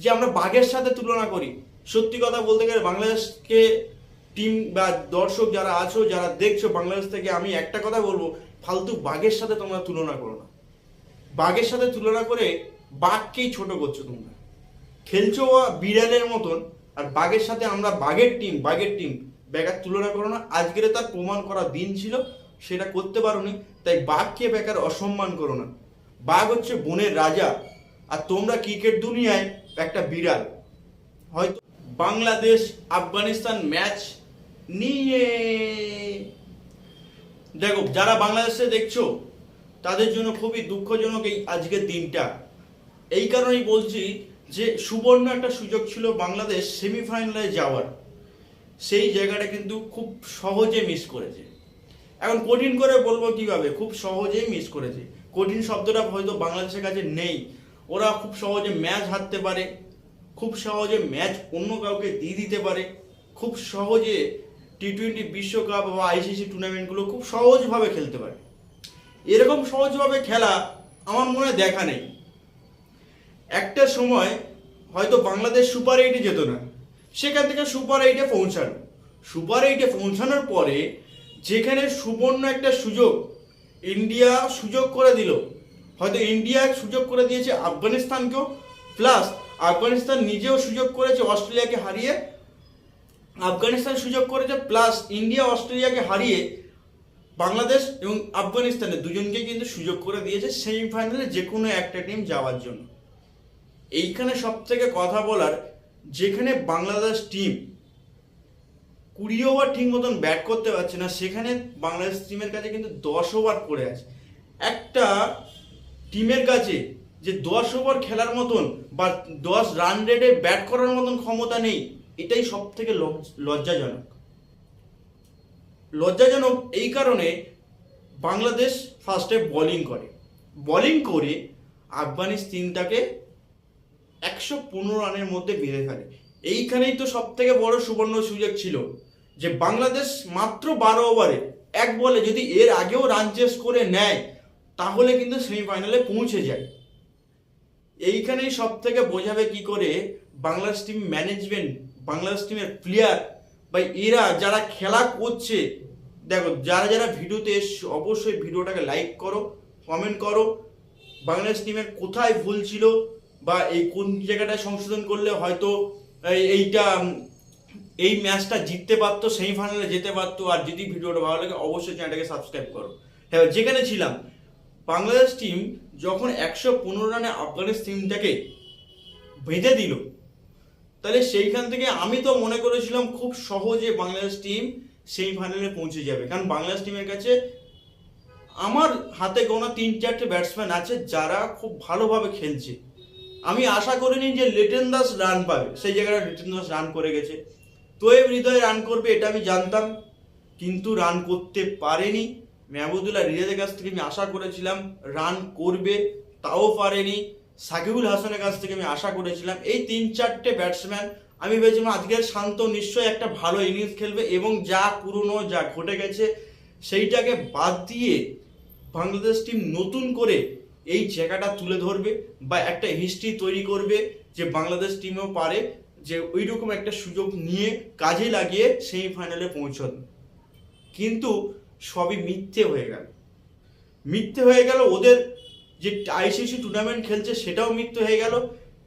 যে আমরা বাঘের সাথে তুলনা করি। সত্যি কথা বলতে গেলে বাংলাদেশকে টিম বা দর্শক যারা আছো, যারা দেখছ বাংলাদেশ থেকে, আমি একটা কথা বলব, ফালতু বাঘের সাথে তোমরা তুলনা করো না। বাঘের সাথে তুলনা করে বাঘকেই ছোট করছ তোমরা। খেলছো বিড়ালের মতন, আর বাঘের সাথে আমরা বাঘের টিম বাঘের টিম বেকার তুলনা করো না। আজকের তার প্রমাণ করা দিন ছিল, সেটা করতে পারোনি, তাই বাঘকে বেকার অসম্মান করো না। বাঘ হচ্ছে বনের রাজা, আর তোমরা ক্রিকেট দুনিয়ায় একটা বিড়াল। হয়তো বাংলাদেশ, আফগানিস্তান ম্যাচ নিয়ে। দেখো, যারা বাংলাদেশে দেখছ, তাদের জন্য খুবই দুঃখজনক এই আজকের দিনটা। এই কারণেই বলছি যে সুবর্ণ একটা সুযোগ ছিল বাংলাদেশ সেমিফাইনালে যাওয়ার। সেই জায়গাটা কিন্তু খুব সহজে মিস করেছে। এখন কঠিন করে বলব কীভাবে? খুব সহজেই মিস করেছে। কঠিন শব্দটা হয়তো বাংলাদেশের কাছে নেই। ওরা খুব সহজে ম্যাচ হারতে পারে, খুব সহজে ম্যাচ অন্য কাউকে দিয়ে দিতে পারে, খুব সহজে টি টোয়েন্টি বিশ্বকাপ বা আইসিসি টুর্নামেন্টগুলো খুব সহজভাবে খেলতে পারে। এরকম সহজভাবে খেলা আমার মনে দেখা নেই। একটা সময় হয়তো বাংলাদেশ সুপার এইটে যেত না, সেখান থেকে সুপার এইটে পৌঁছানো সুপার এইটে পৌঁছানোর পরে যেখানে সুবর্ণ একটা সুযোগ ইন্ডিয়া সুযোগ করে দিল হয়তো ইন্ডিয়া সুযোগ করে দিয়েছে আফগানিস্তানকেও প্লাস আফগানিস্তান নিজেও সুযোগ করেছে অস্ট্রেলিয়াকে হারিয়ে, আফগানিস্তান সুযোগ করেছে প্লাস ইন্ডিয়া অস্ট্রেলিয়াকে হারিয়ে বাংলাদেশ এবং আফগানিস্তানের দুজনকে কিন্তু সুযোগ করে দিয়েছে সেমিফাইনালে যে কোনো একটা টিম যাওয়ার জন্য। এইখানে সব থেকে কথা বলার, যেখানে বাংলাদেশ টিম কুড়ি ওভার ঠিক মতন ব্যাট করতে পারছে না, সেখানে বাংলাদেশ টিমের কাছে কিন্তু দশ ওভার পড়ে আছে। একটা টিমের কাছে যে দশ ওভার খেলার মতন বা দশ রান রেটে ব্যাট করার মতন ক্ষমতা নেই, এটাই সব থেকে লজ্জাজনক। লজ্জাজনক এই কারণে বাংলাদেশ ফার্স্টে বোলিং করে। বোলিং করে আফগানিস্তানটাকে একশো পনেরো রানের মধ্যে বেঁধে ফেলে। এইখানেই তো সব থেকে বড় সুবর্ণ সুযোগ ছিল যে বাংলাদেশ মাত্র বারো ওভারে এক বলে যদি এর আগেও রান চেস করে নেয় তাহলে কিন্তু সেমিফাইনালে পৌঁছে যায়। এইখানেই সব থেকে বোঝাবে কি করে বাংলাদেশ টিম ম্যানেজমেন্ট বাংলাদেশ টিমের প্লেয়ার বা এরা যারা খেলা করছে, দেখো, যারা যারা ভিডিওতে অবশ্যই ভিডিওটাকে লাইক করো কমেন্ট করো, বাংলাদেশ টিমের কোথায় ভুল ছিল বা এই কোন জায়গাটায় সংশোধন করলে হয়তো এইটা, এই ম্যাচটা জিততে পারতো সেমিফাইনালে যেতে পারতো, আর যদি ভিডিওটা ভালো লাগে, অবশ্যই চ্যানেলটাকে সাবস্ক্রাইব করো। হ্যাঁ যেখানে ছিলাম বাংলাদেশ টিম যখন একশো পনেরো রানে আফগানিস্তান টিমটাকে বেঁধে দিল, তাহলে সেইখান থেকে আমি তো মনে করেছিলাম খুব সহজে বাংলাদেশ টিম সেমিফাইনালে পৌঁছে যাবে। কারণ বাংলাদেশ টিমের কাছে আমার হাতে গোনা তিন চারটে ব্যাটসম্যান আছে যারা খুব ভালোভাবে খেলছে। আমি আশা করিনি যে লিটন দাস রান পাবে। সেই জায়গাটা লিটন দাস রান করে গেছে। তোয়েব হৃদয় রান করবে, এটা আমি জানতাম, কিন্তু রান করতে পারেনি। মেহবুদুল্লাহ রিয়াজের কাছ থেকে আমি আশা করেছিলাম, রান করবে, তাও পারেনি। সাকিবুল হাসানের কাছ থেকে আমি আশা করেছিলাম। এই তিন চারটে ব্যাটসম্যান আমি ভেবেছিলাম আজকের শান্ত নিশ্চয়ই একটা ভালো ইনিংস খেলবে এবং যা পুরনো যা ঘটে গেছে, সেইটাকে বাদ দিয়ে বাংলাদেশ টিম নতুন করে এই জায়গাটা তুলে ধরবে বা একটা হিস্ট্রি তৈরি করবে যে বাংলাদেশ টিমও পারে, যে ওই রকম একটা সুযোগ নিয়ে কাজে লাগিয়ে সেমিফাইনালে পৌঁছানো কিন্তু সবই মিথ্যে হয়ে গেল। মিথ্যে হয়ে গেল, ওদের যে আইসিসি টুর্নামেন্ট খেলছে সেটাও মিথ্যে হয়ে গেল,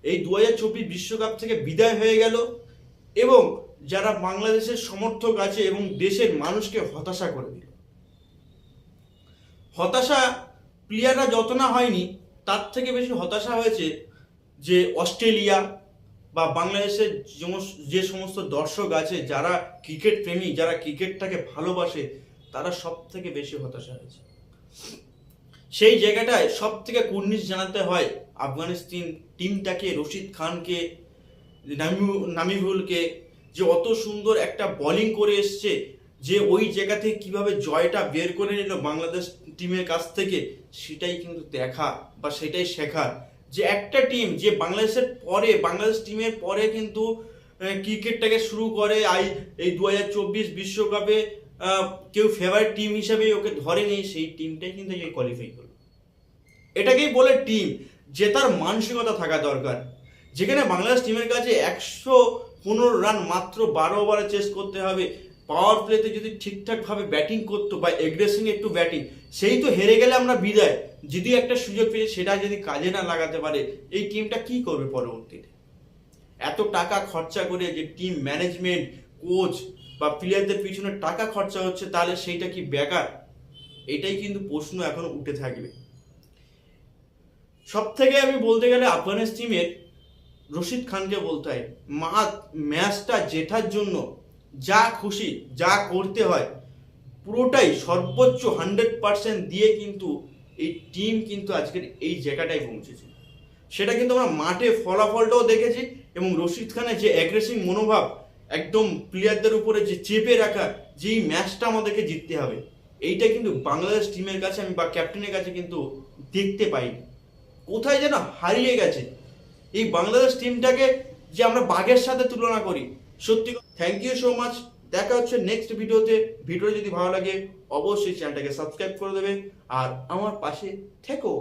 এই দু হাজার বিশ্বকাপ থেকে বিদায় হয়ে গেল, এবং যারা বাংলাদেশের সমর্থক আছে এবং দেশের মানুষকে হতাশা করে দিল। হতাশা প্লেয়াররা যত না হয়নি, তার থেকে বেশি হতাশা হয়েছে যে অস্ট্রেলিয়া বা বাংলাদেশের যে সমস্ত দর্শক আছে, যারা ক্রিকেট প্রেমী, যারা ক্রিকেটটাকে ভালোবাসে তারা সব থেকে বেশি হতাশা হয়েছে। সেই জায়গাটায় সব থেকে কুর্নিশ জানাতে হয় আফগানিস্তান টিমটাকে, রশিদ খানকে নামি- নামিবুলকে, যে অত সুন্দর একটা বোলিং করে এসছে, যে ওই জায়গা থেকে কীভাবে জয়টা বের করে নিল বাংলাদেশ টিমের কাছ থেকে, সেটাই কিন্তু দেখা বা সেটাই শেখার। যে একটা টিম যে বাংলাদেশের পরে, বাংলাদেশ টিমের পরে কিন্তু ক্রিকেটটাকে শুরু করে আই, এই দু হাজার চব্বিশ বিশ্বকাপে কেউ ফেভারিট টিম হিসেবে ওকে ধরেনি, সেই টিমটাই কিন্তু কোয়ালিফাই করল। এটাকেই বলে টিম জেতার মানসিকতা থাকা দরকার। যেখানে বাংলাদেশ টিমের কাছে একশো পনেরো রান মাত্র বারো ওভারে চেস করতে হবে। পাওয়ার প্লেতে যদি ঠিকঠাকভাবে ব্যাটিং করতো বা এগ্রেসিং একটু ব্যাটিং সেই তো হেরে গেলে আমরা বিদায়। যদি একটা সুযোগ পেয়ে সেটা যদি কাজে না লাগাতে পারে, এই টিমটা কি করবে পরবর্তীতে? এত টাকা খরচা করে যে টিম ম্যানেজমেন্ট কোচ বা প্লেয়ারদের পিছনে টাকা খরচা হচ্ছে, তাহলে সেইটা কি বেকার? এটাই কিন্তু প্রশ্ন এখনও উঠে থাকবে। সব থেকে আমি বলতে গেলে আফগানিস্তান টিমের রশিদ খানকে বলতে হয় মা ম্যাচটা জেঠার জন্য যা খুশি, যা করতে হয়, পুরোটাই সর্বোচ্চ হান্ড্রেড পার্সেন্ট দিয়ে কিন্তু এই টিম কিন্তু আজকের এই জায়গাটায় পৌঁছেছে। সেটা কিন্তু আমরা মাঠে ফলাফলটাও দেখেছি এবং রশিদ খানের যে অ্যাগ্রেসিভ মনোভাব একদম প্লেয়ারদের উপরে যে চেপে রাখা যেই ম্যাচটা আমাদেরকে জিততে হবে, এইটা কিন্তু বাংলাদেশ টিমের কাছে আমি বা ক্যাপ্টেনের কাছে কিন্তু দেখতে পাইনি। কোথায় যেন হারিয়ে গেছে। এই বাংলাদেশ টিমটাকে যে আমরা বাঘের সাথে তুলনা করি, সত্যি থ্যাংক ইউ সো মাচ দেখা হচ্ছে নেক্সট ভিডিওতে ভিডিও যদি ভালো লাগে, অবশ্যই চ্যানেলটাকে সাবস্ক্রাইব করে দেবে। আর আমার পাশে থেকো।